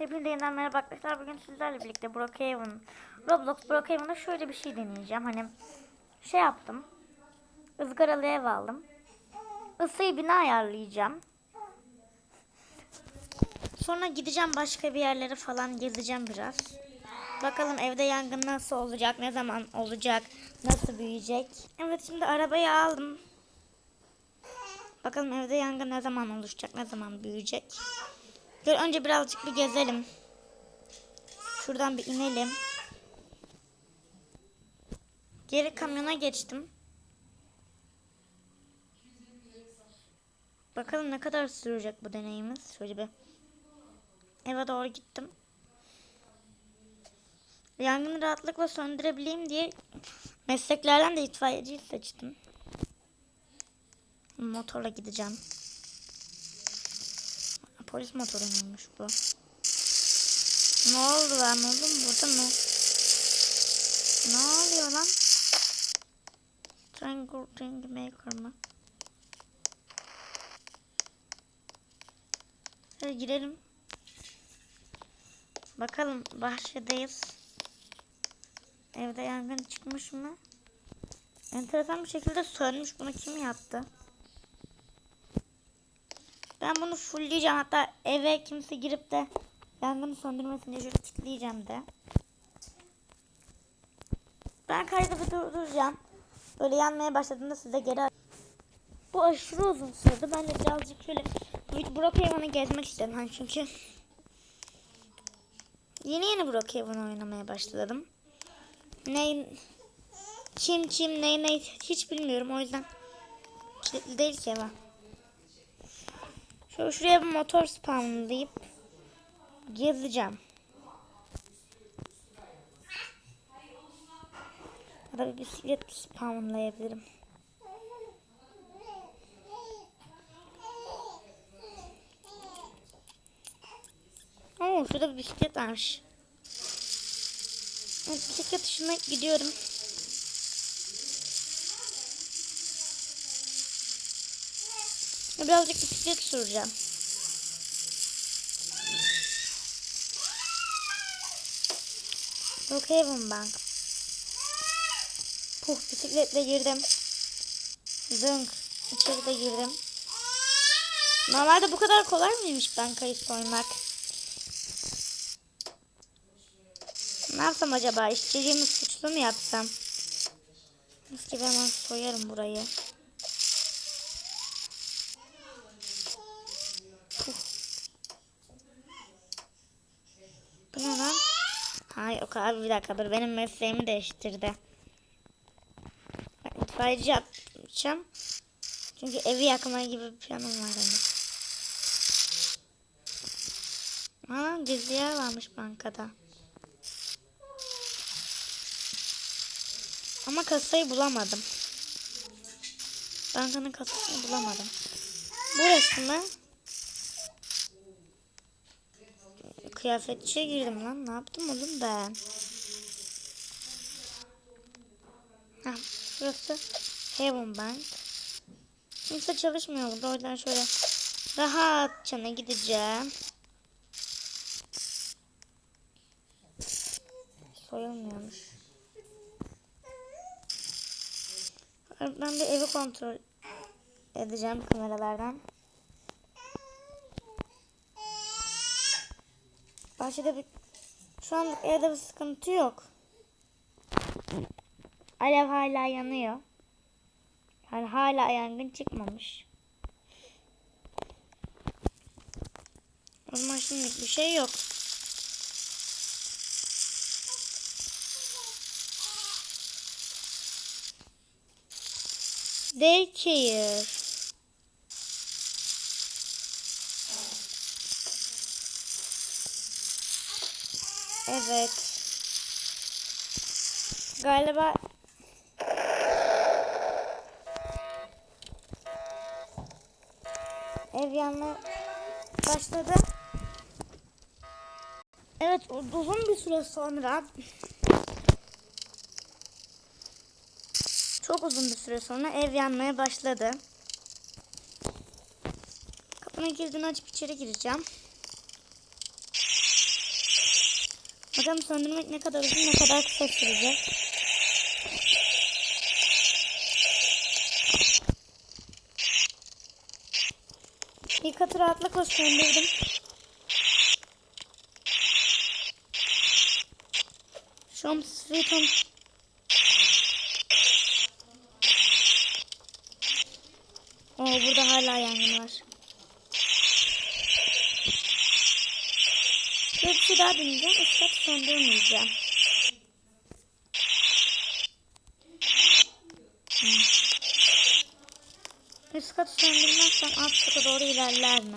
Hepinize yeniden merhaba arkadaşlar. Bugün sizlerle birlikte Brookhaven, Roblox Brookhaven'da şöyle bir şey deneyeceğim. Hani şey yaptım. ızgaralı ev aldım. Isıyı bina ayarlayacağım. Sonra gideceğim başka bir yerlere falan gezeceğim biraz. Bakalım evde yangın nasıl olacak, ne zaman olacak, nasıl büyüyecek. Evet şimdi arabayı aldım. Bakalım evde yangın ne zaman oluşacak, ne zaman büyüyecek. Dur önce birazcık bir gezelim. Şuradan bir inelim. Geri kamyona geçtim. Bakalım ne kadar sürecek bu deneyimiz. Şöyle bir eve doğru gittim. Yangını rahatlıkla söndürebileyim diye mesleklerden de itfaiyeciyi seçtim. Motorla gideceğim. Polis motoruymuş bu. Ne oldu lan oğlum burada mı? Ne oluyor lan? Triangle Ring Maker mı? Hadi girelim. Bakalım bahçedeyiz. Evde yangın çıkmış mı? Enteresan bir şekilde sönmüş. Bunu kim yaptı? Ben bunu fullleyeceğim. Hatta eve kimse girip de yangını söndürmesin diye şöyle kilitleyeceğim de. Ben kaydı durduracağım. Böyle yanmaya başladığında size geri Bu aşırı uzun sürdü. Ben de birazcık şöyle Brookhaven'ı gezmek istedim. Hani çünkü yeni yeni Brookhaven oynamaya başladım. Ne kim kim ne ne hiç bilmiyorum. O yüzden kilitli değil ki eve. Şöyle şuraya bir motor spawnlayıp gezeceğim. Ya da bir bisiklet spawnlayabilirim. Oo şurada bir bisiklet varmış. Evet, bisiklet dışına gidiyorum. Birazcık bisiklet süreceğim. Brookhaven Bank. Puh bisikletle girdim. Zınk. İçeri de girdim. Normalde bu kadar kolay mıymış bankayı soymak? Ne yapsam acaba? İşçiliğimi suçlu mu yapsam? Mis gibi hemen soyarım burayı. Bu ne lan? Hayır o abi bir dakika dur benim mesleğimi değiştirdi. Ben yapacağım. Çünkü evi yakma gibi bir planım var benim. Aa gizli yer varmış bankada. Ama kasayı bulamadım. Bankanın kasasını bulamadım. Burası mı? Kıyafetçiye girdim lan. Ne yaptım oğlum ben? Ha, burası Heaven Bank. Kimse çalışmıyor burada. O yüzden şöyle rahatça gideceğim. Soyulmuyormuş. Ben bir evi kontrol edeceğim kameralardan. Bahçede bir şu an evde bir sıkıntı yok. Alev hala yanıyor. Yani hala yangın çıkmamış. O zaman şimdilik bir şey yok. Daycare. Evet. Galiba ev yanma başladı. Evet uzun bir süre sonra çok uzun bir süre sonra ev yanmaya başladı. Kapının kilidini açıp içeri gireceğim. Bakalım söndürmek ne kadar uzun ne kadar kısa sürecek. İlk katı rahatlıkla söndürdüm. Şu an Sweet Home Oo burada hala yangın var. Bir şey daha deneyeceğim. Islat söndürmeyeceğim. Hmm. Üst katı söndürmezsem alt kata doğru ilerler mi?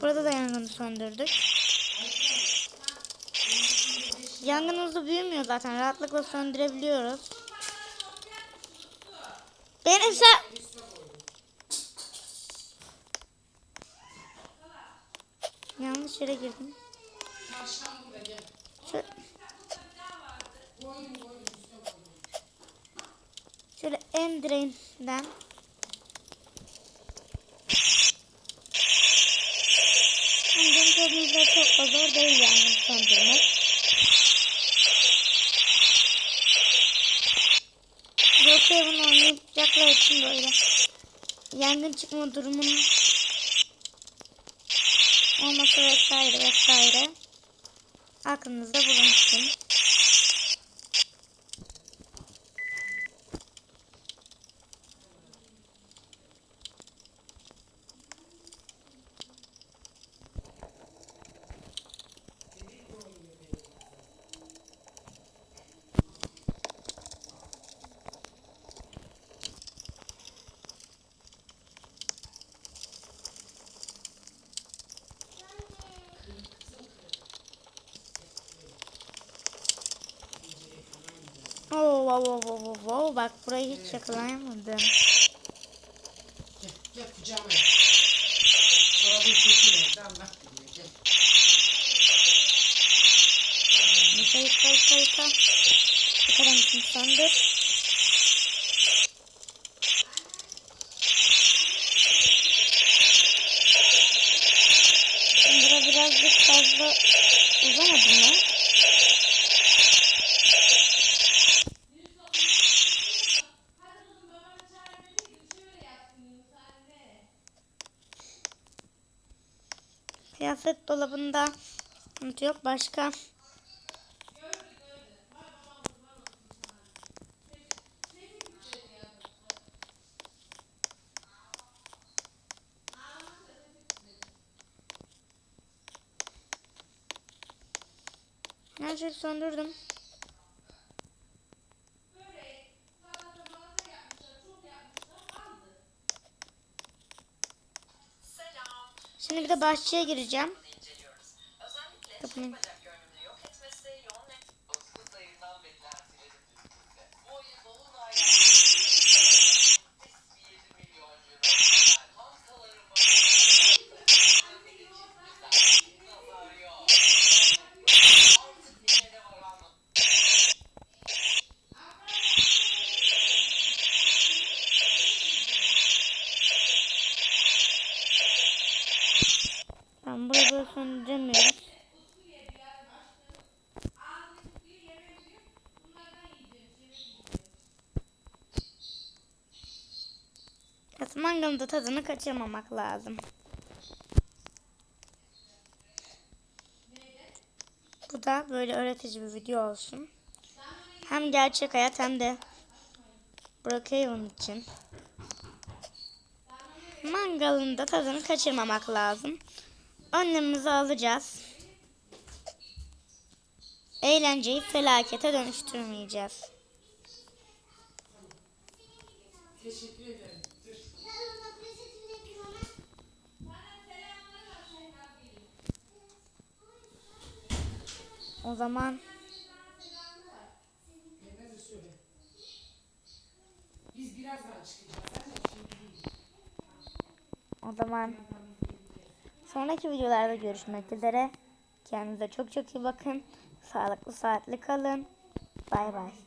Burada da yangını söndürdük. Yangın hızlı büyümüyor zaten. Rahatlıkla söndürebiliyoruz. Benim sen... Yanlış yere girdim. Şöyle, şöyle en direğinden Ancak gördüğünüz gibi çok da zor değil yangın söndürmek. Brookhaven oynayacaklar için böyle yangın çıkma durumunun olması vesaire vesaire aklınızda bulunsun. Oo, wow, wow, wow, wow, wow. Bak burayı hiç yakalayamadım. Gel, gel kucağıma gel. Çorabın çekil evde Allah biliyor. Gel. Yıka yıka yıka yıka. Yıkadan için söndür. Bura birazcık fazla uzamadı mı? Kıyafet dolabında sıkıntı yok. Başka her şeyi söndürdüm. Bir de bahçeye gireceğim. Kapının- Evet, mangalın da tadını kaçırmamak lazım. Bu da böyle öğretici bir video olsun. Hem gerçek hayat hem de Brookhaven için. Mangalın da tadını kaçırmamak lazım. Önlemimizi alacağız. Eğlenceyi felakete dönüştürmeyeceğiz. Teşekkür ederim. Dur. O zaman Kendine de söyle. Biz birazdan çıkacağız. Zaten şimdi değil. o zaman sonraki videolarda görüşmek üzere. Kendinize çok çok iyi bakın. Sağlıklı saatli kalın. Bay bay.